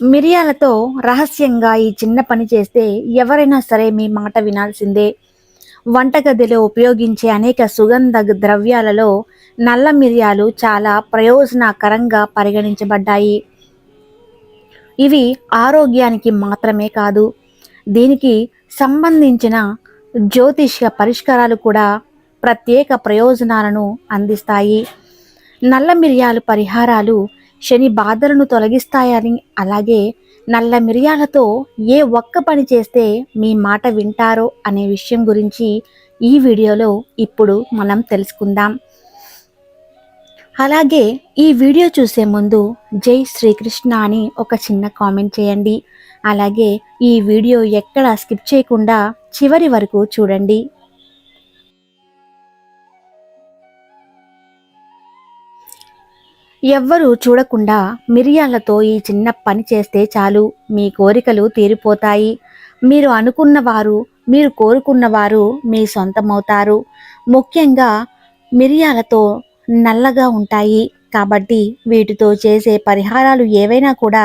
మిరియాలతో రహస్యంగా ఈ చిన్న పని చేస్తే ఎవరైనా సరే మీ మాట వినాల్సిందే. వంటగదిలో ఉపయోగించే అనేక సుగంధ ద్రవ్యాలలో నల్ల మిరియాలు చాలా ప్రయోజనకరంగా పరిగణించబడ్డాయి. ఇవి ఆరోగ్యానికి మాత్రమే కాదు దీనికి సంబంధించిన జ్యోతిష్య పరిష్కారాలు కూడా ప్రత్యేక ప్రయోజనాలను అందిస్తాయి. నల్ల మిరియాలు పరిహారాలు శని బాధలను తొలగిస్తాయని అలాగే నల్ల మిరియాలతో ఏ ఒక్క పని చేస్తే మీ మాట వింటారో అనే విషయం గురించి ఈ వీడియోలో ఇప్పుడు మనం తెలుసుకుందాం. అలాగే ఈ వీడియో చూసే ముందు జై శ్రీకృష్ణ అని ఒక చిన్న కామెంట్ చేయండి. అలాగే ఈ వీడియో ఎక్కడ స్కిప్ చేయకుండా చివరి వరకు చూడండి. ఎవ్వరూ చూడకుండా మిరియాలతో ఈ చిన్న పని చేస్తే చాలు. మీ కోరికలు తీరిపోతాయి. మీరు అనుకున్నవారు మీరు కోరుకున్నవారు మీ సొంతమవుతారు. ముఖ్యంగా మిరియాలతో నల్లగా ఉంటాయి. కాబట్టి వీటితో చేసే పరిహారాలు ఏవైనా కూడా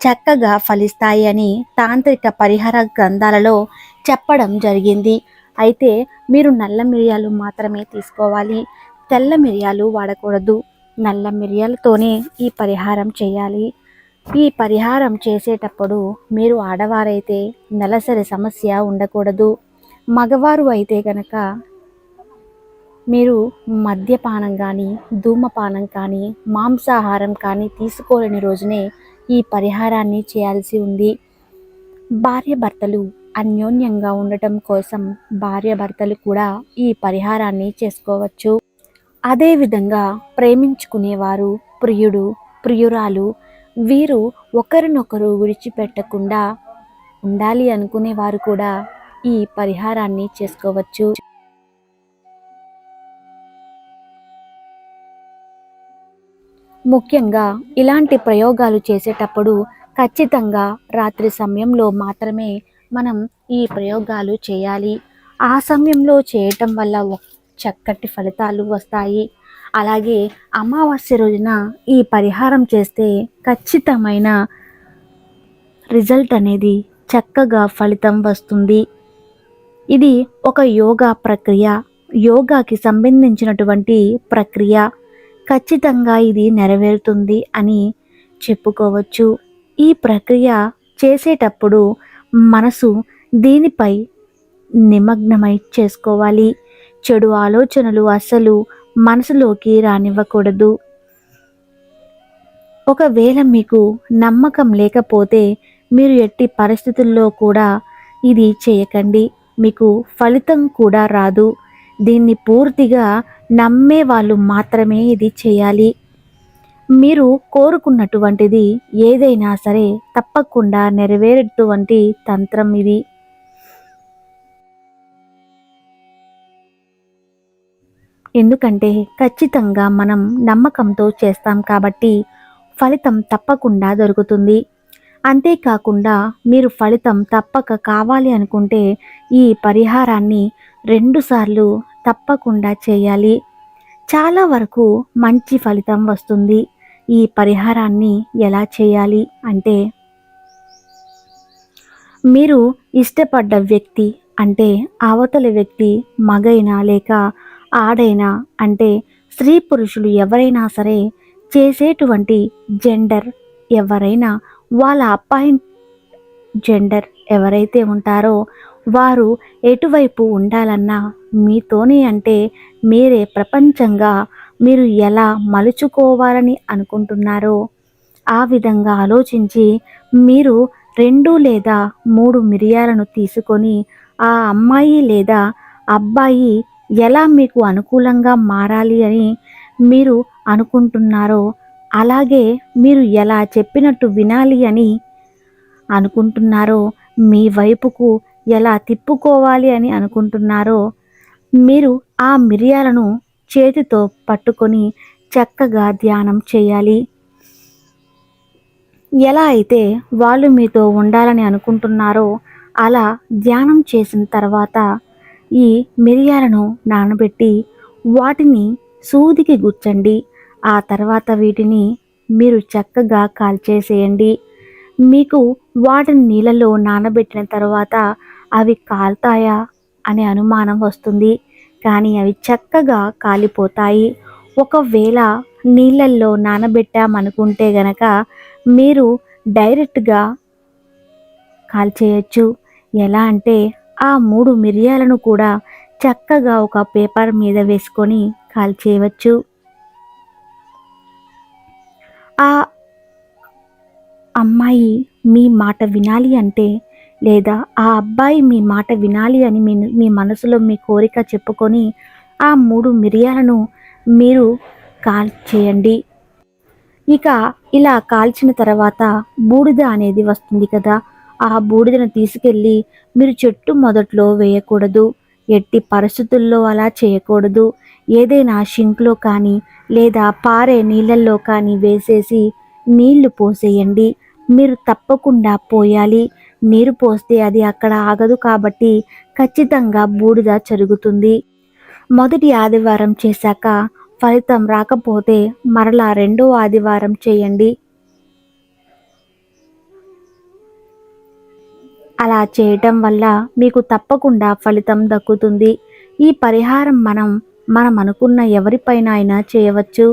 చక్కగా ఫలిస్తాయి అని తాంత్రిక పరిహార గ్రంథాలలో చెప్పడం జరిగింది. అయితే మీరు నల్ల మిరియాలు మాత్రమే తీసుకోవాలి. తెల్ల మిరియాలు వాడకూడదు. నల్ల మిరియాలతోనే ఈ పరిహారం చేయాలి. ఈ పరిహారం చేసేటప్పుడు మీరు ఆడవారైతే నెలసరి సమస్య ఉండకూడదు. మగవారు అయితే గనక మీరు మద్యపానం కానీ ధూమపానం కానీ మాంసాహారం కానీ తీసుకోలేని రోజునే ఈ పరిహారాన్ని చేయాల్సి ఉంది. భార్య భర్తలు అన్యోన్యంగా ఉండటం కోసం భార్య భర్తలు కూడా ఈ పరిహారాన్ని చేసుకోవచ్చు. అదేవిధంగా ప్రేమించుకునేవారు ప్రియుడు ప్రియురాలు. వీరు ఒకరినొకరు విడిచిపెట్టకుండా ఉండాలి అనుకునేవారు కూడా ఈ పరిహారాన్ని చేసుకోవచ్చు. ముఖ్యంగా ఇలాంటి ప్రయోగాలు చేసేటప్పుడు ఖచ్చితంగా రాత్రి సమయంలో మాత్రమే మనం ఈ ప్రయోగాలు చేయాలి. ఆ సమయంలో చేయటం వల్ల చక్కటి ఫలితాలు వస్తాయి. అలాగే అమావాస్య రోజున ఈ పరిహారం చేస్తే ఖచ్చితమైన రిజల్ట్ అనేది చక్కగా ఫలితం వస్తుంది. ఇది ఒక యోగా ప్రక్రియ. యోగాకి సంబంధించినటువంటి ప్రక్రియ. ఖచ్చితంగా ఇది నెరవేరుతుంది అని చెప్పుకోవచ్చు. ఈ ప్రక్రియ చేసేటప్పుడు మనసు దీనిపై నిమగ్నమై చేసుకోవాలి. చెడు ఆలోచనలు అస్సలు మనసులోకి రానివ్వకూడదు. ఒకవేళ మీకు నమ్మకం లేకపోతే మీరు ఎట్టి పరిస్థితుల్లో కూడా ఇది చేయకండి. మీకు ఫలితం కూడా రాదు. దీన్ని పూర్తిగా నమ్మే వాళ్ళు మాత్రమే ఇది చేయాలి. మీరు కోరుకున్నటువంటిది ఏదైనా సరే తప్పకుండా నెరవేరేటువంటి తంత్రం ఇది. ఎందుకంటే ఖచ్చితంగా మనం నమ్మకంతో చేస్తాం కాబట్టి ఫలితం తప్పకుండా దొరుకుతుంది. అంతేకాకుండా మీరు ఫలితం తప్పక కావాలి అనుకుంటే ఈ పరిహారాన్ని రెండుసార్లు తప్పకుండా చేయాలి. చాలా వరకు మంచి ఫలితం వస్తుంది. ఈ పరిహారాన్ని ఎలా చేయాలి అంటే మీరు ఇష్టపడ్డ వ్యక్తి అంటే అవతల వ్యక్తి మగైనా లేక ఆడైనా అంటే స్త్రీ పురుషులు ఎవరైనా సరే చేసేటువంటి జెండర్ ఎవరైనా వాళ్ళ అబ్బాయి జెండర్ ఎవరైతే ఉంటారో వారు ఎటువైపు ఉండాలన్నా మీతోనే అంటే మీరే ప్రపంచంగా మీరు ఎలా మలుచుకోవాలని అనుకుంటున్నారో ఆ విధంగా ఆలోచించి మీరు రెండు లేదా మూడు మిరియాలను తీసుకొని ఆ అమ్మాయి లేదా అబ్బాయి ఎలా మీకు అనుకూలంగా మారాలి అని మీరు అనుకుంటున్నారో అలాగే మీరు ఎలా చెప్పినట్టు వినాలి అని అనుకుంటున్నారో మీ వైపుకు ఎలా తిప్పుకోవాలి అని అనుకుంటున్నారో మీరు ఆ మిరియాలను చేతితో పట్టుకొని చక్కగా ధ్యానం చేయాలి. ఎలా అయితే వాళ్ళు మీతో ఉండాలని అనుకుంటున్నారో అలా ధ్యానం చేసిన తర్వాత ఈ మిరియాలను నానబెట్టి వాటిని సూదికి గుచ్చండి. ఆ తర్వాత వీటిని మీరు చక్కగా కాల్చేసేయండి. మీకు వాటిని నీళ్ళలో నానబెట్టిన తర్వాత అవి కాలుతాయా అనే అనుమానం వస్తుంది. కానీ అవి చక్కగా కాలిపోతాయి. ఒకవేళ నీళ్ళల్లో నానబెట్టామనుకుంటే గనక మీరు డైరెక్ట్గా కాల్చేయచ్చు. ఎలా అంటే ఆ మూడు మిరియాలను కూడా చక్కగా ఒక పేపర్ మీద వేసుకొని కాల్చేయవచ్చు. ఆ అమ్మాయి మీ మాట వినాలి అంటే లేదా ఆ అబ్బాయి మీ మాట వినాలి అని మీ మీ మనసులో మీ కోరిక చెప్పుకొని ఆ మూడు మిరియాలను మీరు కాల్ చేయండి ఇక ఇలా కాల్చిన తర్వాత బూడిద అనేది వస్తుంది కదా ఆ బూడిదను తీసుకెళ్ళి మీరు చెట్టు మొదట్లో వేయకూడదు. ఎట్టి పరిస్థితుల్లో అలా చేయకూడదు. ఏదైనా షింక్లో కానీ లేదా పారే నీళ్ళల్లో కానీ వేసేసి నీళ్ళు పోసేయండి. మీరు తప్పకుండా పోయాలి. నీరు పోస్తే అది అక్కడ ఆగదు కాబట్టి ఖచ్చితంగా బూడిద జరుగుతుంది మొదటి ఆదివారం చేశాక ఫలితం రాకపోతే మరలా రెండో ఆదివారం చేయండి. అలా చేయటం వల్ల మీకు తప్పకుండా ఫలితం దక్కుతుంది. ఈ పరిహారం మనం మనం అనుకున్న ఎవరిపైన అయినా చేయవచ్చు.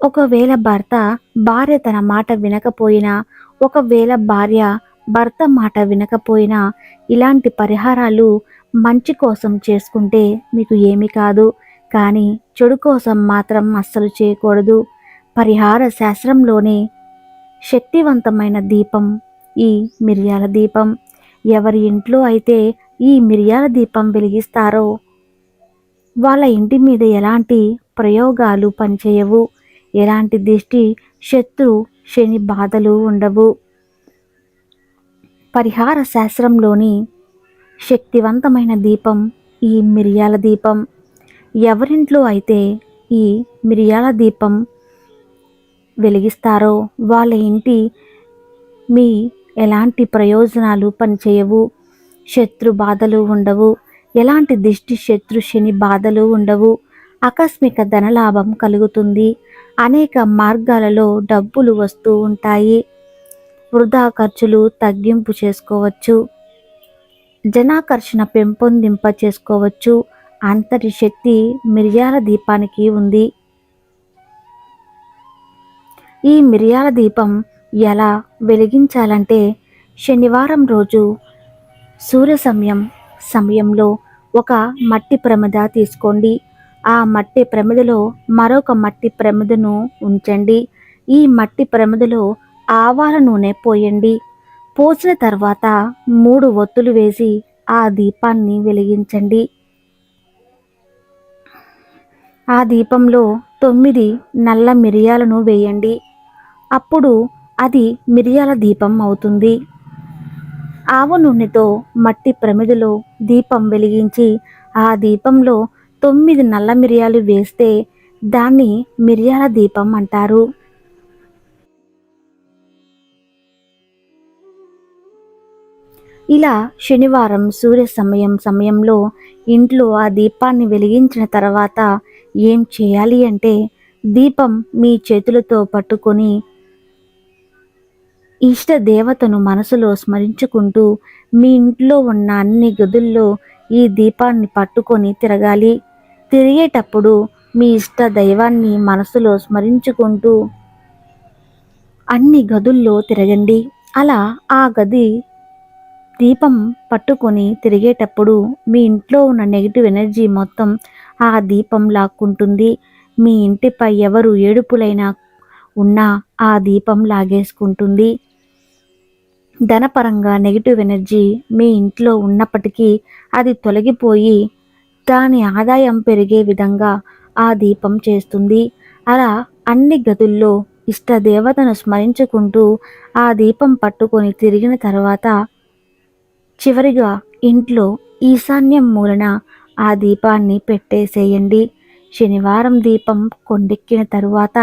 ఒకవేళ భర్త భార్య తన మాట వినకపోయినా ఒకవేళ భార్య భర్త మాట వినకపోయినా ఇలాంటి పరిహారాలు మంచి కోసం చేసుకుంటే మీకు ఏమి కాదు. కానీ చెడు కోసం మాత్రం అస్సలు చేయకూడదు. పరిహార శాస్త్రంలోనే శక్తివంతమైన దీపం ఈ మిరియాల దీపం. ఎవరి ఇంట్లో అయితే ఈ మిరియాల దీపం వెలిగిస్తారో వాళ్ళ ఇంటి మీద ఎలాంటి ప్రయోగాలు పనిచేయవు. ఎలాంటి దిష్టి శత్రు శని బాధలు ఉండవు. పరిహార శాస్త్రంలోని శక్తివంతమైన దీపం ఈ మిరియాల దీపం. ఎవరింట్లో అయితే ఈ మిరియాల దీపం వెలిగిస్తారో? వాళ్ళ ఇంటి మీ ఎలాంటి ప్రయోజనాలు పనిచేయవు? శత్రు బాధలు ఉండవు. ఎలాంటి దిష్టి శత్రు శని బాధలు ఉండవు. ఆకస్మిక ధనలాభం కలుగుతుంది. అనేక మార్గాలలో డబ్బులు వస్తూ ఉంటాయి. వృధా ఖర్చులు తగ్గింపు చేసుకోవచ్చు. జనాకర్షణ పెంపొందింప చేసుకోవచ్చు అంతటి శక్తి మిరియాల దీపానికి ఉంది. ఈ మిరియాల దీపం ఎలా వెలిగించాలంటే శనివారం రోజు సూర్య సమయం సమయంలో ఒక మట్టి ప్రమిద తీసుకోండి. ఆ మట్టి ప్రమిదలో మరొక మట్టి ప్రమిదను ఉంచండి. ఈ మట్టి ప్రమిదలో ఆవాల నూనె పోయండి. పోసిన తర్వాత మూడు ఒత్తులు వేసి ఆ దీపాన్ని వెలిగించండి. ఆ దీపంలో తొమ్మిది నల్ల మిరియాలను వేయండి. అప్పుడు అది మిరియాల దీపం అవుతుంది. ఆవ నూనెతో మట్టి ప్రమిదలో దీపం వెలిగించి ఆ దీపంలో తొమ్మిది నల్ల మిరియాలు వేస్తే దాన్ని మిరియాల దీపం అంటారు. ఇలా శనివారం సూర్య సమయం సమయంలో ఇంట్లో ఆ దీపాన్ని వెలిగించిన తర్వాత ఏం చేయాలి అంటే దీపం మీ చేతులతో పట్టుకొని ఇష్ట దేవతను మనసులో స్మరించుకుంటూ మీ ఇంట్లో ఉన్న అన్ని గదుల్లో ఈ దీపాన్ని పట్టుకొని తిరగాలి. తిరిగేటప్పుడు మీ ఇష్ట దైవాన్ని మనసులో స్మరించుకుంటూ అన్ని గదుల్లో తిరగండి. అలా ఆ గది దీపం పట్టుకొని తిరిగేటప్పుడు మీ ఇంట్లో ఉన్న నెగిటివ్ ఎనర్జీ మొత్తం ఆ దీపం లాక్కుంటుంది. మీ ఇంటిపై ఎవరు ఏడుపులైనా ఉన్నా ఆ దీపం లాగేసుకుంటుంది. ధనపరంగా నెగిటివ్ ఎనర్జీ మీ ఇంట్లో ఉన్నప్పటికీ అది తొలగిపోయి దాని ఆదాయం పెరిగే విధంగా ఆ దీపం చేస్తుంది. అలా అన్ని గదుల్లో ఇష్ట దేవతను స్మరించుకుంటూ ఆ దీపం పట్టుకొని తిరిగిన తర్వాత చివరిగా ఇంట్లో ఈశాన్యం మూలన ఆ దీపాన్ని పెట్టేసేయండి. శనివారం దీపం కొండెక్కిన తరువాత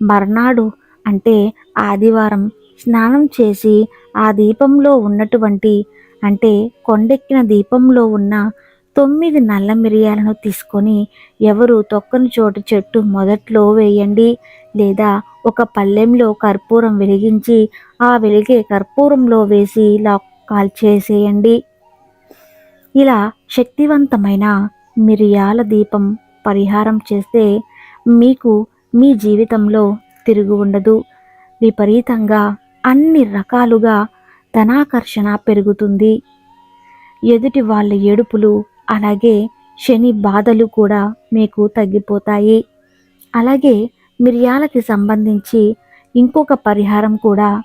మర్నాడు అంటే ఆదివారం స్నానం చేసి ఆ దీపంలో ఉన్నటువంటి అంటే కొండెక్కిన దీపంలో ఉన్న తొమ్మిది నల్ల మిరియాలను తీసుకొని ఎవరు తొక్కని చోటు చెట్టు మొదట్లో వేయండి లేదా ఒక పళ్ళెంలో కర్పూరం వెలిగించి ఆ వెలిగే కర్పూరంలో వేసి ఇలా కాల్చేసేయండి. ఇలా శక్తివంతమైన మిరియాల దీపం పరిహారం చేస్తే మీకు మీ జీవితంలో తిరుగు ఉండదు. విపరీతంగా అన్ని రకాలుగా ధనాకర్షణ పెరుగుతుంది. ఎదుటి వాళ్ళ ఏడుపులు అలాగే శని బాధలు కూడా మీకు తగ్గిపోతాయి. అలాగే మిరియాలకి సంబంధించి ఇంకొక పరిహారం కూడా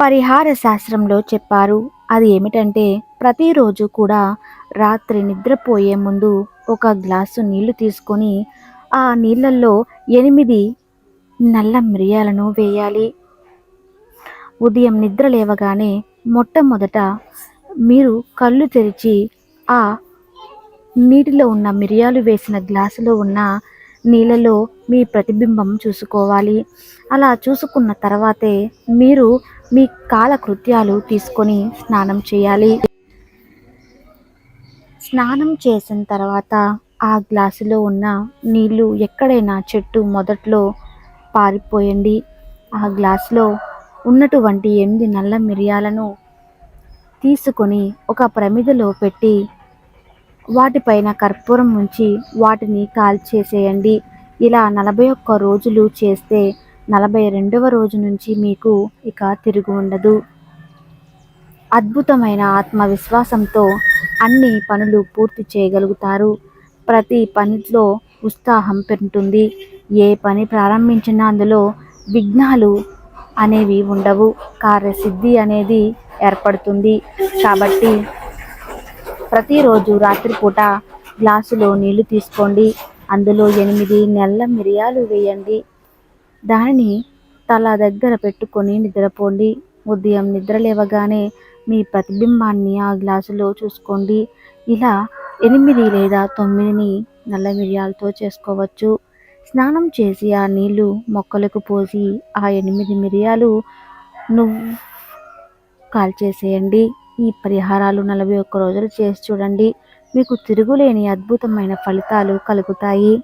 పరిహార శాస్త్రంలో చెప్పారు. అది ఏమిటంటే ప్రతిరోజు కూడా రాత్రి నిద్రపోయే ముందు ఒక గ్లాసు నీళ్ళు తీసుకొని ఆ నీళ్ళల్లో ఎనిమిది నల్ల మిరియాలను వేయాలి. ఉదయం నిద్ర లేవగానే మొట్టమొదట మీరు కళ్ళు తెరిచి ఆ నీటిలో ఉన్న మిరియాలు వేసిన గ్లాసులో ఉన్న నీళ్ళలో మీ ప్రతిబింబం చూసుకోవాలి. అలా చూసుకున్న తర్వాతే మీరు మీ కాలకృత్యాలు తీసుకొని స్నానం చేయాలి. స్నానం చేసిన తర్వాత ఆ గ్లాసులో ఉన్న నీళ్ళు ఎక్కడైనా చెట్టు మొదట్లో పారిపోయండి. ఆ గ్లాసులో ఉన్నటువంటి ఎనిమిది నల్ల మిరియాలను తీసుకొని ఒక ప్రమిదలో పెట్టి వాటిపైన కర్పూరం ఉంచి వాటిని కాల్చేసేయండి. ఇలా నలభై ఒక్క రోజులు చేస్తే నలభై రెండవ రోజు నుంచి మీకు ఇక తిరుగు ఉండదు. అద్భుతమైన ఆత్మవిశ్వాసంతో అన్ని పనులు పూర్తి చేయగలుగుతారు. ప్రతి పనిలో ఉత్సాహం పెరుగుతుంది ఏ పని ప్రారంభించినా అందులో విఘ్నాలు అనేవి ఉండవు. కార్యసిద్ధి అనేది ఏర్పడుతుంది. కాబట్టి ప్రతిరోజు రాత్రిపూట గ్లాసులో నీళ్ళు తీసుకోండి. అందులో ఎనిమిది నెలల మిరియాలు వేయండి. దానిని తల దగ్గర పెట్టుకొని నిద్రపోండి. ఉదయం నిద్ర లేవగానే మీ ప్రతిబింబాన్ని ఆ గ్లాసులో చూసుకోండి. ఇలా ఎనిమిది లేదా తొమ్మిదిని నల్ల మిరియాలతో చేసుకోవచ్చు. స్నానం చేసి ఆ నీళ్ళు మొక్కలకు పోసి ఆ ఎనిమిది మిరియాలు నువ్వు కాల్చేసేయండి. ఈ పరిహారాలు నలభై ఒక్క రోజులు చేసి చూడండి. మీకు తిరుగులేని అద్భుతమైన ఫలితాలు కలుగుతాయి.